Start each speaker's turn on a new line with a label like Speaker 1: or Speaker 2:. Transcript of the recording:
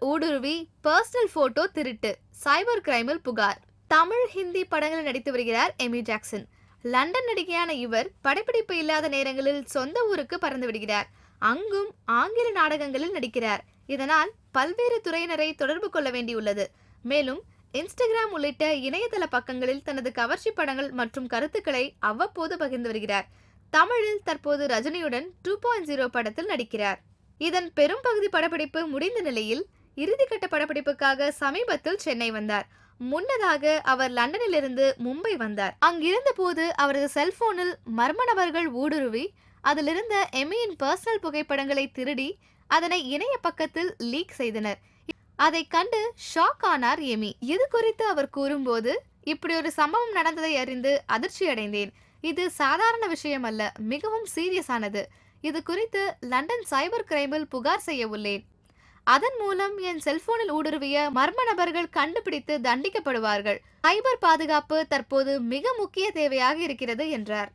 Speaker 1: ஊடுருவி personal photo திருட்டு. சைபர் கிரைமில் புகார். தமிழ் ஹிந்தி படங்களில் நடித்து வருகிறார் எமி ஜாக்சன். லண்டன் நடிகையான இவர் படப்பிடிப்பு இல்லாத நேரங்களில் சொந்த ஊருக்கு பறந்து விடுகிறார். அங்கும் ஆங்கில நாடகங்களில் நடிக்கிறார். இதனால் பல்வேறு துறையினரை தொடர்பு கொள்ள வேண்டியுள்ளது. மேலும் இன்ஸ்டாகிராம் உள்ளிட்ட இணையதள பக்கங்களில் தனது கவர்ச்சி படங்கள் மற்றும் கருத்துக்களை அவ்வப்போது பகிர்ந்து வருகிறார். தமிழில் தற்போது ரஜினியுடன் டூ பாயிண்ட் ஜீரோ படத்தில் நடிக்கிறார். இதன் பெரும்பகுதி படப்பிடிப்பு முடிந்த நிலையில் இறுதிக்கட்ட படப்பிடிப்புக்காக சமீபத்தில் சென்னை வந்தார். முன்னதாக அவர் லண்டனிலிருந்து மும்பை வந்தார். அங்கிருந்த போது அவரது செல்போனில் மர்ம நபர்கள் ஊடுருவி அதிலிருந்த எமியின் பர்சனல் புகைப்படங்களை திருடி அதனை இணைய பக்கத்தில் லீக் செய்தனர். அதை கண்டு ஷாக் ஆனார் எமி. இது குறித்து அவர் கூறும்போது இப்படி ஒரு சம்பவம் நடந்ததை அறிந்து அதிர்ச்சி அடைந்தேன் இது சாதாரண விஷயம் அல்ல மிகவும் சீரியஸானது இது குறித்து லண்டன் சைபர் கிரைமில் புகார் செய்ய உள்ளேன். அதன் மூலம் என் செல்போனில் ஊடுருவிய மர்ம நபர்கள் கண்டுபிடித்து தண்டிக்கப்படுவார்கள். சைபர் பாதுகாப்பு தற்போது மிக முக்கிய தேவையாக இருக்கிறது என்றார்.